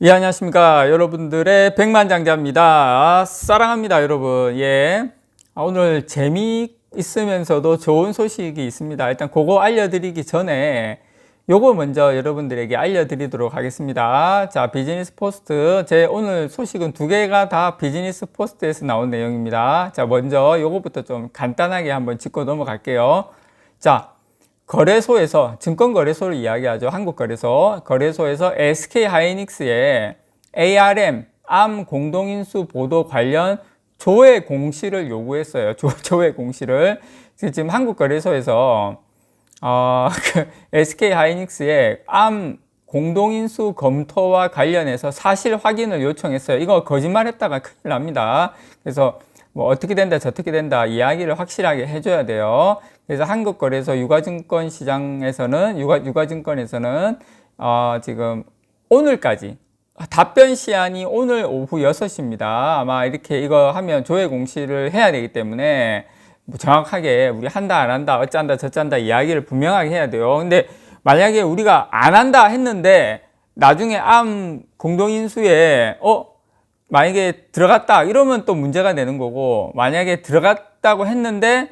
예, 안녕하십니까. 여러분들의 백만장자입니다. 아, 사랑합니다, 여러분. 예. 아, 오늘 재미있으면서도 좋은 소식이 있습니다. 일단 그거 알려드리기 전에 요거 먼저 여러분들에게 알려드리도록 하겠습니다. 자, 비즈니스 포스트. 제 오늘 소식은 두 개가 다 비즈니스 포스트에서 나온 내용입니다. 자, 먼저 요거부터 좀 간단하게 한번 짚고 넘어갈게요. 자, 거래소에서 증권거래소를 이야기하죠. 한국거래소. 거래소에서 SK 하이닉스의 ARM 암 공동인수 보도 관련 조회 공시를 요구했어요. 조, 조회 공시를 지금 한국거래소에서 어, 그 SK 하이닉스의 암 공동인수 검토와 관련해서 사실 확인을 요청했어요. 이거 거짓말했다가 큰일 납니다. 그래서 뭐 어떻게 된다 저떻게 된다 이야기를 확실하게 해줘야 돼요. 그래서 한국 거래소 유가증권 시장에서는 유가 유가증권에서는 어, 지금 오늘까지 답변 시한이 오늘 오후 6시입니다. 아마 이렇게 이거 하면 조회 공시를 해야 되기 때문에 뭐 정확하게 우리 한다 안 한다 어쩐다 저쩐다 이야기를 분명하게 해야 돼요. 근데 만약에 우리가 안 한다 했는데 나중에 암 공동인수에 어 만약에 들어갔다 이러면 또 문제가 되는 거고 만약에 들어갔다고 했는데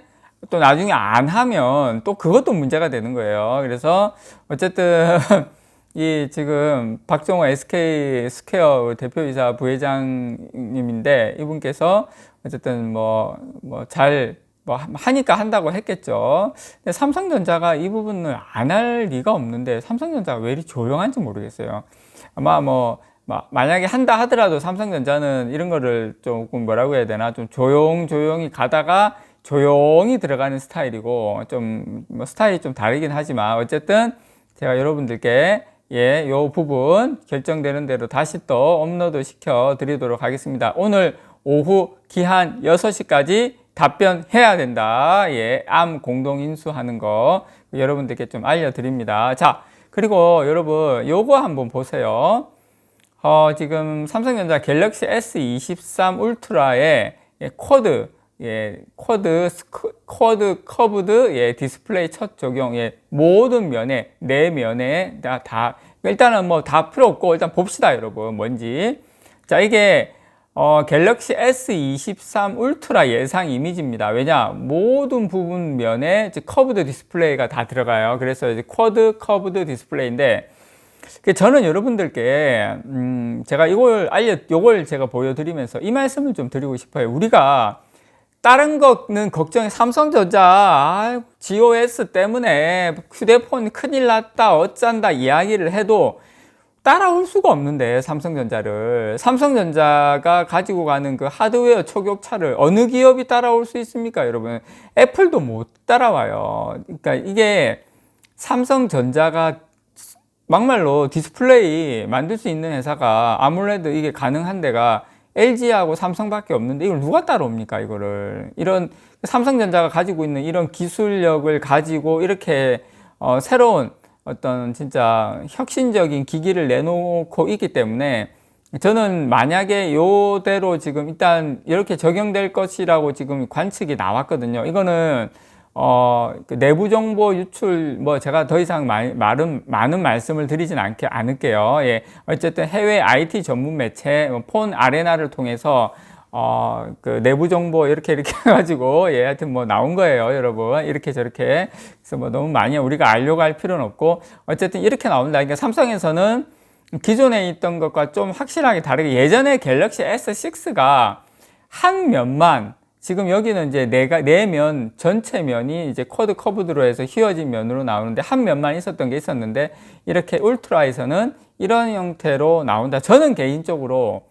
또 나중에 안 하면 또 그것도 문제가 되는 거예요. 그래서 어쨌든 이 지금 박정호 SK 스퀘어 대표이사 부회장님인데 이분께서 어쨌든 뭐 뭐잘뭐 하니까 한다고 했겠죠. 근데 삼성전자가 이 부분을 안 할 리가 없는데 삼성전자가 왜 이리 조용한지 모르겠어요. 아마 뭐 만약에 한다 하더라도 삼성전자는 이런 거를 조금 뭐라고 해야 되나 좀 조용 조용히 가다가 조용히 들어가는 스타일이고 좀 뭐 스타일이 좀 다르긴 하지만 어쨌든 제가 여러분들께 예, 요 부분 결정되는 대로 다시 또 업로드 시켜 드리도록 하겠습니다. 오늘 오후 기한 6시까지 답변해야 된다. 예, 암 공동 인수하는 거 여러분들께 좀 알려드립니다. 자, 그리고 여러분 요거 한번 보세요. 어, 지금 삼성전자 갤럭시 S23 울트라의 예, 코드 예, 쿼드, 쿼드 커브드, 예, 디스플레이 첫 적용, 예, 모든 면에, 네 면에 다, 다, 일단은 뭐 다 필요 없고, 일단 봅시다, 여러분. 뭔지. 자, 이게, 어, 갤럭시 S23 울트라 예상 이미지입니다. 왜냐? 모든 부분 면에 커브드 디스플레이가 다 들어가요. 그래서 이제 쿼드 커브드 디스플레이인데, 그 저는 여러분들께, 음, 제가 이걸 알려, 요걸 제가 보여드리면서 이 말씀을 좀 드리고 싶어요. 우리가 다른 거는 걱정이 삼성전자 아, GOS 때문에 휴대폰 큰일 났다 어쩐다 이야기를 해도 따라올 수가 없는데 삼성전자를. 삼성전자가 가지고 가는 그 하드웨어 초격차를 어느 기업이 따라올 수 있습니까 여러분? 애플도 못 따라와요. 그러니까 이게 삼성전자가 막말로 디스플레이 만들 수 있는 회사가 아무래도 이게 가능한 데가 LG하고 삼성밖에 없는데 이걸 누가 따라옵니까 이거를 이런 삼성전자가 가지고 있는 이런 기술력을 가지고 이렇게 어, 새로운 어떤 진짜 혁신적인 기기를 내놓고 있기 때문에 저는 만약에 요대로 지금 일단 이렇게 적용될 것이라고 지금 관측이 나왔거든요. 이거는 어, 그 내부 정보 유출, 뭐, 제가 더 이상 말, 말은, 많은 말씀을 드리진 않게, 않을게요. 예. 어쨌든 해외 IT 전문 매체, 뭐폰 아레나를 통해서, 어, 그 내부 정보 이렇게 이렇게 해가지고, 예, 하여튼 뭐 나온 거예요, 여러분. 이렇게 저렇게. 그래서 뭐 너무 많이 우리가 알려고 할 필요는 없고, 어쨌든 이렇게 나온다. 그러니까 삼성에서는 기존에 있던 것과 좀 확실하게 다르게 예전에 갤럭시 S6가 한 면만 지금 여기는 이제 내가 내면 전체 면이 이제 쿼드 커브드로 해서 휘어진 면으로 나오는데 한 면만 있었던 게 있었는데 이렇게 울트라에서는 이런 형태로 나온다. 저는 개인적으로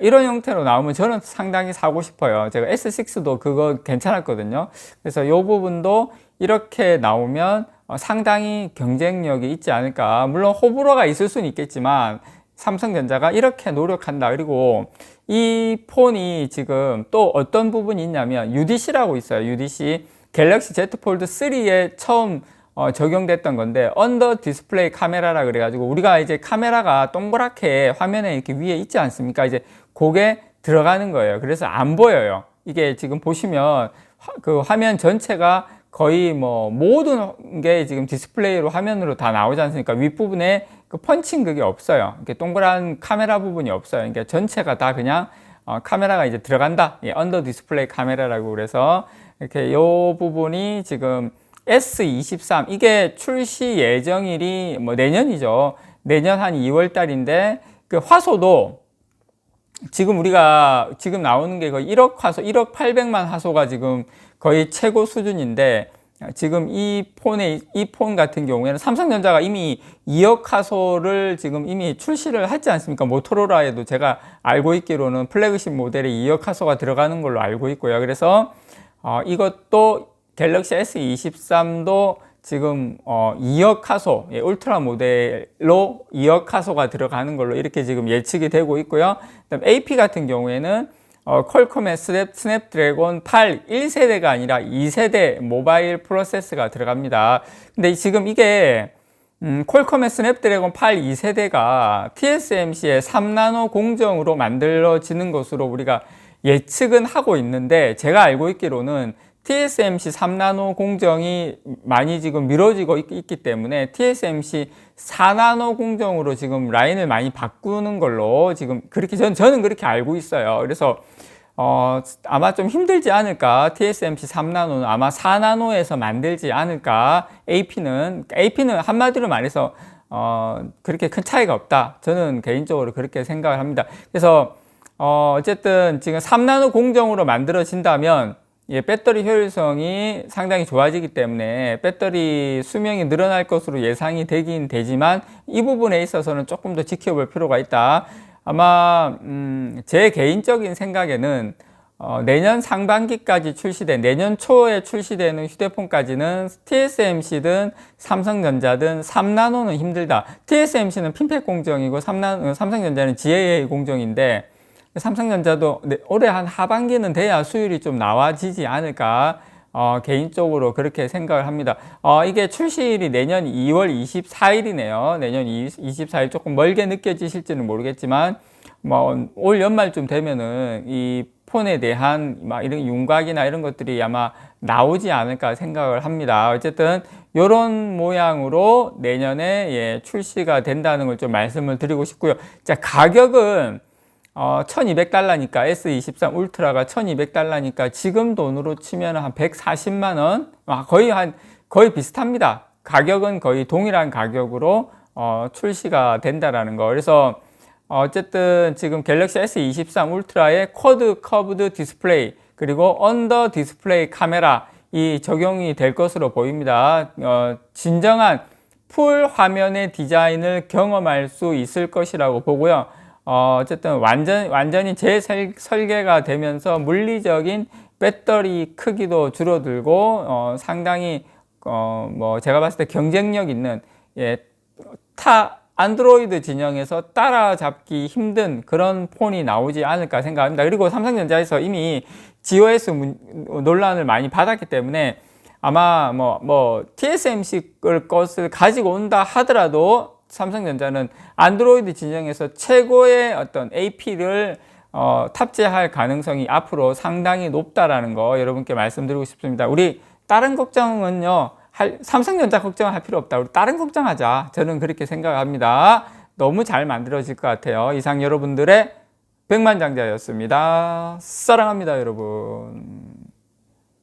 이런 형태로 나오면 저는 상당히 사고 싶어요. 제가 S6도 그거 괜찮았거든요. 그래서 이 부분도 이렇게 나오면 상당히 경쟁력이 있지 않을까. 물론 호불호가 있을 수는 있겠지만 삼성전자가 이렇게 노력한다. 그리고 이 폰이 지금 또 어떤 부분이 있냐면 UDC라고 있어요. UDC 갤럭시 Z 폴드 3에 처음 어, 적용됐던 건데 언더 디스플레이 카메라라 그래가지고 우리가 이제 카메라가 동그랗게 화면에 이렇게 위에 있지 않습니까? 이제 그게 들어가는 거예요. 그래서 안 보여요. 이게 지금 보시면 화, 그 화면 전체가 거의 뭐 모든 게 지금 디스플레이로 화면으로 다 나오지 않습니까? 윗부분에 그그 펀칭 그게 없어요. 이렇게 동그란 카메라 부분이 없어요. 그러니까 전체가 다 그냥 어, 카메라가 이제 들어간다. 예, 언더 디스플레이 카메라라고 그래서 이렇게 요 부분이 지금 S23 이게 출시 예정일이 뭐 내년이죠. 내년 한 2월 달인데 그 화소도 지금 우리가 지금 나오는 게 거의 1억 화소, 1억 800만 화소가 지금 거의 최고 수준인데 지금 이 폰의 이 폰 같은 경우에는 삼성전자가 이미 2억 화소를 지금 이미 출시를 했지 않습니까? 모토로라에도 제가 알고 있기로는 플래그십 모델에 2억 화소가 들어가는 걸로 알고 있고요. 그래서 어, 이것도 갤럭시 S23도 지금 어 2억 화소, 예, 울트라 모델로 2억 화소가 들어가는 걸로 이렇게 지금 예측이 되고 있고요. 그다음 AP 같은 경우에는 어, 퀄컴의 스냅, 스냅드래곤 8 1세대가 아니라 2세대 모바일 프로세스가 들어갑니다. 근데 지금 이게 음, 퀄컴의 스냅드래곤 8 2세대가 TSMC의 3나노 공정으로 만들어지는 것으로 우리가 예측은 하고 있는데 제가 알고 있기로는 TSMC 3나노 공정이 많이 지금 미뤄지고 있, 기 때문에 TSMC 4나노 공정으로 지금 라인을 많이 바꾸는 걸로 지금 그렇게 전, 저는 그렇게 알고 있어요. 그래서 어, 아마 좀 힘들지 않을까. TSMC 3나노는 아마 4나노에서 만들지 않을까. AP는, AP는 한마디로 말해서, 어, 그렇게 큰 차이가 없다. 저는 개인적으로 그렇게 생각을 합니다. 그래서, 어, 어쨌든 지금 3나노 공정으로 만들어진다면, 예, 배터리 효율성이 상당히 좋아지기 때문에 배터리 수명이 늘어날 것으로 예상이 되긴 되지만 이 부분에 있어서는 조금 더 지켜볼 필요가 있다. 아마 음, 제 개인적인 생각에는 어, 내년 상반기까지 출시된 내년 초에 출시되는 휴대폰까지는 TSMC든 삼성전자든 3나노는 힘들다. TSMC는 핀팩 공정이고 3나, 삼성전자는 GAA 공정인데 삼성전자도 올해 한 하반기는 돼야 수율이 좀 나와지지 않을까 어, 개인적으로 그렇게 생각을 합니다. 어, 이게 출시일이 내년 2월 24일이네요. 내년 24일 조금 멀게 느껴지실지는 모르겠지만 뭐 올 연말쯤 되면은 이 폰에 대한 막 이런 윤곽이나 이런 것들이 아마 나오지 않을까 생각을 합니다. 어쨌든 이런 모양으로 내년에 예, 출시가 된다는 걸 좀 말씀을 드리고 싶고요. 자, 가격은 어, 1200달러니까 S23 울트라가 1200달러니까 지금 돈으로 치면 한 140만 원 아, 거의 한 거의 비슷합니다. 가격은 거의 동일한 가격으로 어, 출시가 된다라는 거. 그래서 어쨌든 지금 갤럭시 S23 울트라의 쿼드 커브드 디스플레이 그리고 언더 디스플레이 카메라 이 적용이 될 것으로 보입니다. 어, 진정한 풀 화면의 디자인을 경험할 수 있을 것이라고 보고요. 어, 어쨌든 완전, 완전히 재설계가 되면서 물리적인 배터리 크기도 줄어들고, 어, 상당히, 어, 뭐, 제가 봤을 때 경쟁력 있는, 예, 타, 안드로이드 진영에서 따라잡기 힘든 그런 폰이 나오지 않을까 생각합니다. 그리고 삼성전자에서 이미 GOS 논란을 많이 받았기 때문에 아마 뭐, 뭐, TSMC 것을 가지고 온다 하더라도 삼성전자는 안드로이드 진영에서 최고의 어떤 AP를 어, 탑재할 가능성이 앞으로 상당히 높다라는 거 여러분께 말씀드리고 싶습니다. 우리 다른 걱정은요, 할, 삼성전자 걱정할 필요 없다. 우리 다른 걱정하자. 저는 그렇게 생각합니다. 너무 잘 만들어질 것 같아요. 이상 여러분들의 백만장자였습니다. 사랑합니다, 여러분.